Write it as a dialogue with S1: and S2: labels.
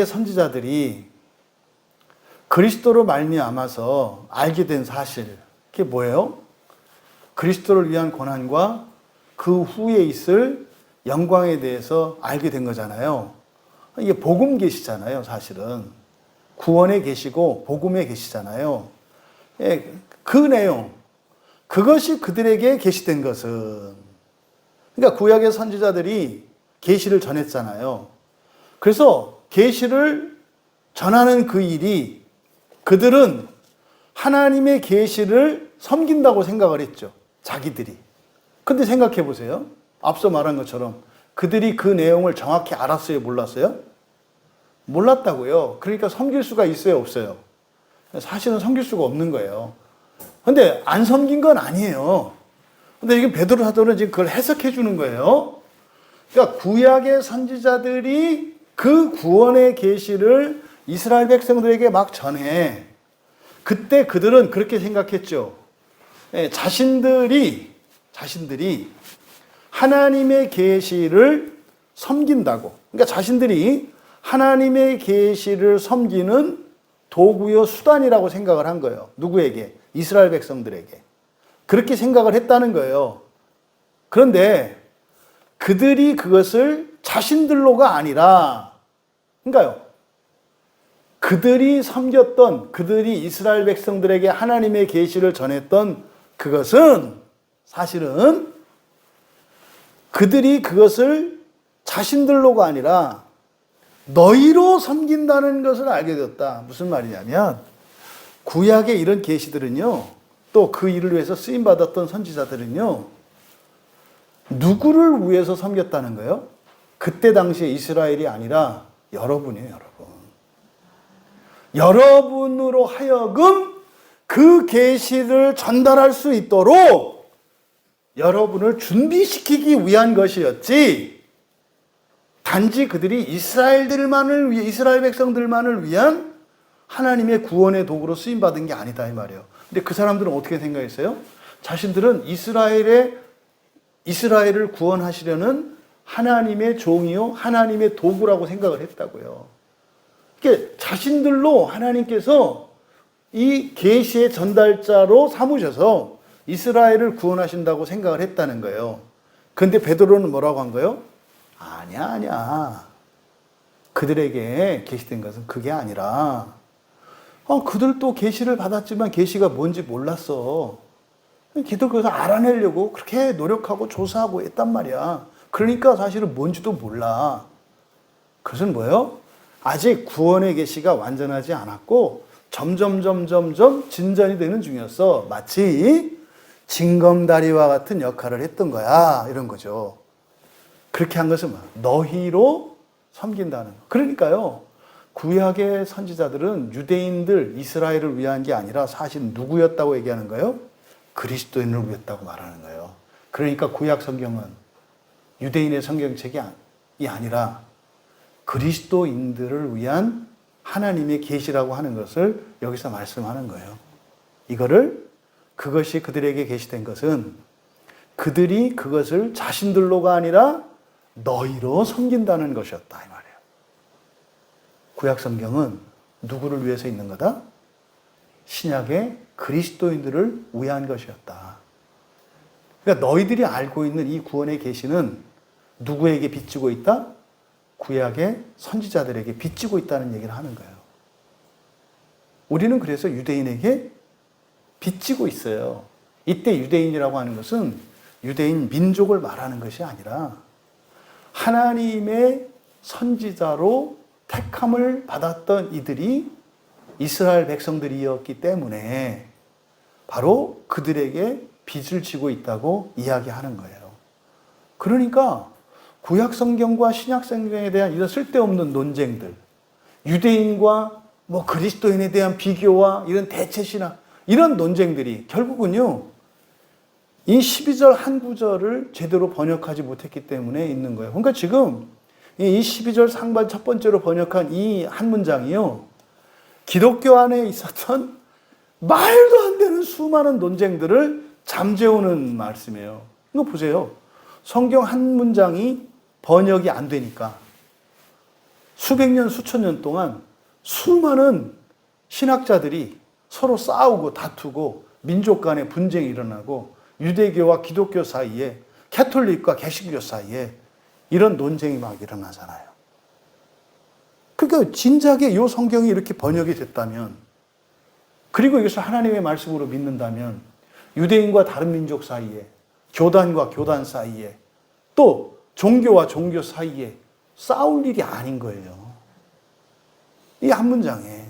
S1: 선지자들이 그리스도로 말미암아서 알게 된 사실 그게 뭐예요? 그리스도를 위한 고난과 그 후에 있을 영광에 대해서 알게 된 거잖아요. 이게 복음 계시잖아요, 사실은. 구원에 계시고 복음에 계시잖아요. 예, 그 내용 그것이 그들에게 계시된 것은 그러니까 구약의 선지자들이 계시를 전했잖아요. 그래서 계시를 전하는 그 일이 그들은 하나님의 계시를 섬긴다고 생각을 했죠. 자기들이. 근데 생각해 보세요. 앞서 말한 것처럼 그들이 그 내용을 정확히 알았어요, 몰랐어요? 몰랐다고요. 그러니까 섬길 수가 있어요, 없어요? 사실은 섬길 수가 없는 거예요. 근데 안 섬긴 건 아니에요. 근데 지금 베드로 사도는 지금 그걸 해석해 주는 거예요. 그러니까 구약의 선지자들이 그 구원의 계시를 이스라엘 백성들에게 막 전해. 그때 그들은 그렇게 생각했죠. 예, 자신들이 자신들이 하나님의 계시를 섬긴다고. 그러니까 자신들이 하나님의 계시를 섬기는 도구요 수단이라고 생각을 한 거예요. 누구에게? 이스라엘 백성들에게. 그렇게 생각을 했다는 거예요. 그런데 그들이 그것을 자신들로가 아니라, 그러니까요. 그들이 섬겼던, 그들이 이스라엘 백성들에게 하나님의 계시를 전했던 그것은 사실은 그들이 그것을 자신들로가 아니라 너희로 섬긴다는 것을 알게 되었다. 무슨 말이냐면 구약의 이런 계시들은요. 또 그 일을 위해서 쓰임 받았던 선지자들은요. 누구를 위해서 섬겼다는 거예요? 그때 당시에 이스라엘이 아니라 여러분이에요, 여러분. 여러분으로 하여금 그 계시를 전달할 수 있도록 여러분을 준비시키기 위한 것이었지. 단지 그들이 이스라엘들만을 위해 이스라엘 백성들만을 위한 하나님의 구원의 도구로 쓰임 받은 게 아니다 이 말이에요. 근데 그 사람들은 어떻게 생각했어요? 자신들은 이스라엘의 이스라엘을 구원하시려는 하나님의 종이요 하나님의 도구라고 생각을 했다고요. 그러니까 자신들로 하나님께서 이 계시의 전달자로 삼으셔서 이스라엘을 구원하신다고 생각을 했다는 거예요. 근데 베드로는 뭐라고 한 거예요? 아니야, 아니야. 그들에게 계시된 것은 그게 아니라, 어, 그들도 계시를 받았지만 계시가 뭔지 몰랐어. 기도 그것을 알아내려고 그렇게 노력하고 조사하고 했단 말이야. 그러니까 사실은 뭔지도 몰라. 그것은 뭐예요? 아직 구원의 계시가 완전하지 않았고 점점 점점점 진전이 되는 중이었어. 마치 징검다리와 같은 역할을 했던 거야. 이런 거죠. 그렇게 한 것은 뭐? 너희로 섬긴다는 거. 그러니까요. 구약의 선지자들은 유대인들, 이스라엘을 위한 게 아니라 사실 누구였다고 얘기하는 거예요? 그리스도인을 위했다고 말하는 거예요. 그러니까 구약 성경은 유대인의 성경책이 아니라 그리스도인들을 위한 하나님의 계시라고 하는 것을 여기서 말씀하는 거예요. 이거를 그것이 그들에게 계시된 것은 그들이 그것을 자신들로가 아니라 너희로 섬긴다는 것이었다 이 말이에요. 구약 성경은 누구를 위해서 있는 거다? 신약의 그리스도인들을 위한 것이었다. 그러니까 너희들이 알고 있는 이 구원의 계시는 누구에게 비치고 있다? 구약의 선지자들에게 비치고 있다는 얘기를 하는 거예요. 우리는 그래서 유대인에게 비치고 있어요. 이때 유대인이라고 하는 것은 유대인 민족을 말하는 것이 아니라 하나님의 선지자로 택함을 받았던 이들이 이스라엘 백성들이었기 때문에 바로 그들에게 빚을 지고 있다고 이야기하는 거예요. 그러니까 구약 성경과 신약 성경에 대한 이런 쓸데없는 논쟁들, 유대인과 뭐 그리스도인에 대한 비교와 이런 대체 신학, 이런 논쟁들이 결국은요, 이 12절 한 구절을 제대로 번역하지 못했기 때문에 있는 거예요. 그러니까 지금 이 12절 상반 첫 번째로 번역한 이 한 문장이요. 기독교 안에 있었던 말도 안 되는 수많은 논쟁들을 잠재우는 말씀이에요. 이거 보세요. 성경 한 문장이 번역이 안 되니까 수백 년, 수천 년 동안 수많은 신학자들이 서로 싸우고 다투고 민족 간의 분쟁이 일어나고 유대교와 기독교 사이에 캐톨릭과 개신교 사이에 이런 논쟁이 막 일어나잖아요. 그러니까 진작에 이 성경이 이렇게 번역이 됐다면 그리고 이것을 하나님의 말씀으로 믿는다면 유대인과 다른 민족 사이에 교단과 교단 사이에 또 종교와 종교 사이에 싸울 일이 아닌 거예요. 이 한 문장에